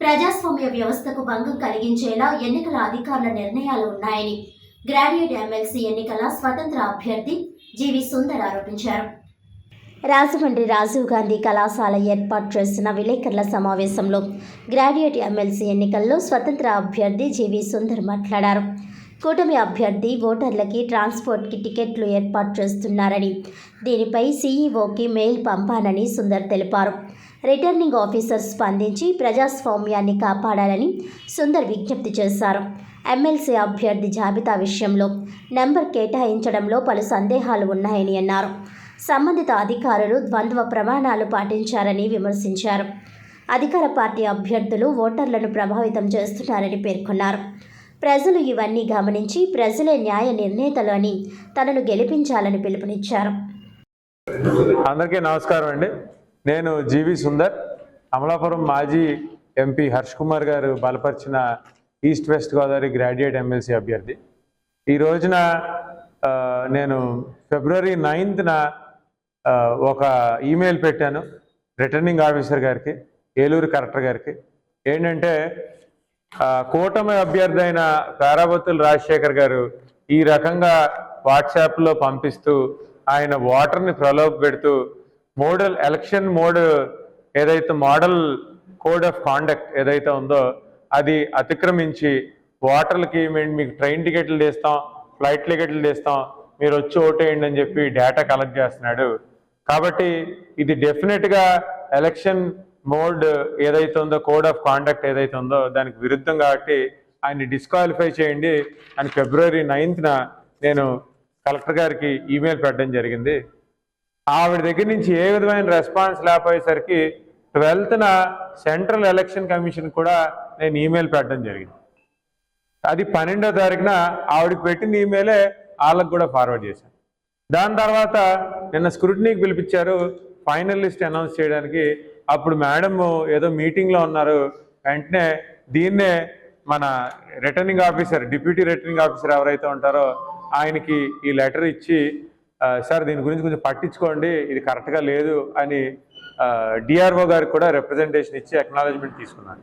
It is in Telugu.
ప్రజాస్వామ్య వ్యవస్థకు భంగం కలిగించేలా ఎన్నికల అధికారుల నిర్ణయాలు ఉన్నాయని గ్రాడ్యుయేట్ ఎమ్మెల్సీ ఎన్నికల స్వతంత్ర అభ్యర్థి జీవి సుందర్ ఆరోపించారు. రాజమండ్రి రాజీవ్ గాంధీ కళాశాల ఏర్పాటు చేసిన విలేకరుల సమావేశంలో గ్రాడ్యుయేట్ ఎమ్మెల్సీ ఎన్నికల్లో స్వతంత్ర అభ్యర్థి జీవి సుందర్ మాట్లాడారు. కూటమి అభ్యర్థి ఓటర్లకి ట్రాన్స్పోర్ట్కి టికెట్లు ఏర్పాటు చేస్తున్నారని దీనిపై సీఈఓకి మెయిల్ పంపానని సుందర్ తెలిపారు. రిటర్నింగ్ ఆఫీసర్ స్పందించి ప్రజాస్వామ్యాన్ని కాపాడాలని సుందర్ విజ్ఞప్తి చేశారు. ఎమ్మెల్సీ అభ్యర్థి జాబితా విషయంలో నెంబర్ కేటాయించడంలో పలు సందేహాలు ఉన్నాయని అన్నారు. సంబంధిత అధికారులు ద్వంద్వ ప్రమాణాలు పాటించారని విమర్శించారు. అధికార పార్టీ అభ్యర్థులు ఓటర్లను ప్రభావితం చేస్తున్నారని పేర్కొన్నారు. ప్రజలు ఇవన్నీ గమనించి ప్రజలే న్యాయ నిర్ణేతలు అని తనను గెలిపించాలని పిలుపునిచ్చారు. అందరికీ నమస్కారం అండి. నేను జీవి సుందర్ అమలాపురం మాజీ ఎంపీ హర్ష్ కుమార్ గారు బలపరిచిన east west Godavari graduate MLC అభ్యర్థి. ఈ రోజున నేను ఫిబ్రవరి నైన్త్న ఒక ఈమెయిల్ పెట్టాను రిటర్నింగ్ ఆఫీసర్ గారికి ఏలూరు కలెక్టర్ గారికి. ఏంటంటే కూటమి అభ్యర్థి అయిన కారాబత్తుల రాజశేఖర్ గారు ఈ రకంగా వాట్సాప్లో పంపిస్తూ ఆయన ఓటర్ని ప్రలోభ పెడుతూ మోడల్ ఎలక్షన్ మోడ్ ఏదైతే మోడల్ కోడ్ ఆఫ్ కాండక్ట్ ఏదైతే ఉందో అది అతిక్రమించి ఓటర్లకి మేము మీకు ట్రైన్ టికెట్లు తీస్తాం ఫ్లైట్ టికెట్లు తీస్తాం మీరు వచ్చి ఓటేయండి అని చెప్పి డేటా కలెక్ట్ చేస్తున్నాడు. కాబట్టి ఇది డెఫినెట్గా ఎలక్షన్ మోడ్ ఏదైతే ఉందో కోడ్ ఆఫ్ కాండక్ట్ ఏదైతే ఉందో దానికి విరుద్ధం కాబట్టి ఆయన్ని డిస్క్వాలిఫై చేయండి. అని ఫిబ్రవరి నైన్త్న నేను కలెక్టర్ గారికి ఈమెయిల్ పెట్టడం జరిగింది. ఆవిడ దగ్గర నుంచి ఏ విధమైన రెస్పాన్స్ లేకపోయేసరికి ట్వెల్త్న సెంట్రల్ ఎలక్షన్ కమిషన్ కూడా నేను ఈమెయిల్ పెట్టడం జరిగింది. అది పన్నెండో తారీఖున ఆవిడకి పెట్టిన ఈమెయిలే వాళ్ళకు కూడా ఫార్వర్డ్ చేశాను దాని తర్వాత నిన్న స్క్రూటినీకి పిలిపించారు ఫైనల్ లిస్ట్ అనౌన్స్ చేయడానికి. అప్పుడు మేడం ఏదో మీటింగ్లో ఉన్నారు వెంటనే దీన్నే మన returning officer deputy returning officer ఎవరైతే ఉంటారో ఆయనకి ఈ లెటర్ ఇచ్చి సార్ దీని గురించి కొంచెం పట్టించుకోండి ఇది కరెక్ట్గా లేదు అని డిఆర్ఓ గారికి కూడా రిప్రజెంటేషన్ ఇచ్చి అక్నాలజ్మెంట్ తీసుకున్నాను